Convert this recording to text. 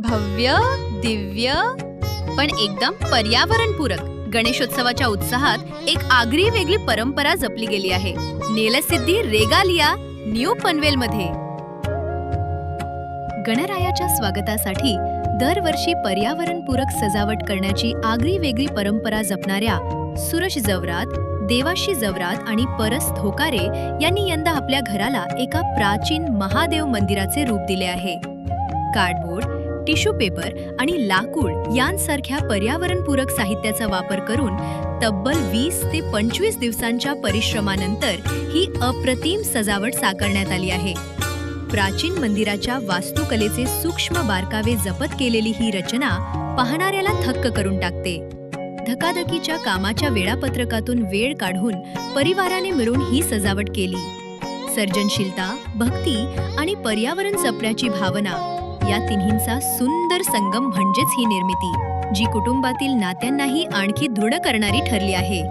भव्य दिव्य पण एकदम पर्यावरणपूरक. गणेशोत्सवाच्या उत्साहात एक आगरी वेगळी परंपरा जपली गेली आहे. नेलसिद्धी रेगालिया न्यू पनवेल मध्ये गणरायाच्या स्वागतासाठी दरवर्षी पर्यावरणपूरक सजावट करण्याची आगरी वेगळी परंपरा जपणाऱ्या सुरज जवरात देवाशी जवरात आणि परस धोकारे यांनी यंदा आपल्या घराला एका प्राचीन महादेव मंदिराचे रूप दिले आहे. कार्डबोर्ड टिश्यू पेपर आणि लाकूड यांसारख्या पर्यावरणपूरक साहित्याचा वापर करून तब्बल वीस ते पंचवीस दिवसांच्या परिश्रमानंतर ही अप्रतिम सजावट साकारण्यात आली आहे. प्राचीन मंदिराच्या वास्तुकलेचे सूक्ष्म बारकावे जपत केलेली ही रचना पाहणाऱ्याला थक्क करून टाकते. धकाधकीच्या कामाच्या वेळापत्रकातून वेळ काढून परिवाराने मिळून ही सजावट केली. सर्जनशीलता भक्ती आणि पर्यावरण जपण्याची भावना या तिन्हींचा सुंदर संगम म्हणजेच ही निर्मिती जी कुटुंबातील नात्यांनाही आणखी दृढ करणारी ठरली आहे.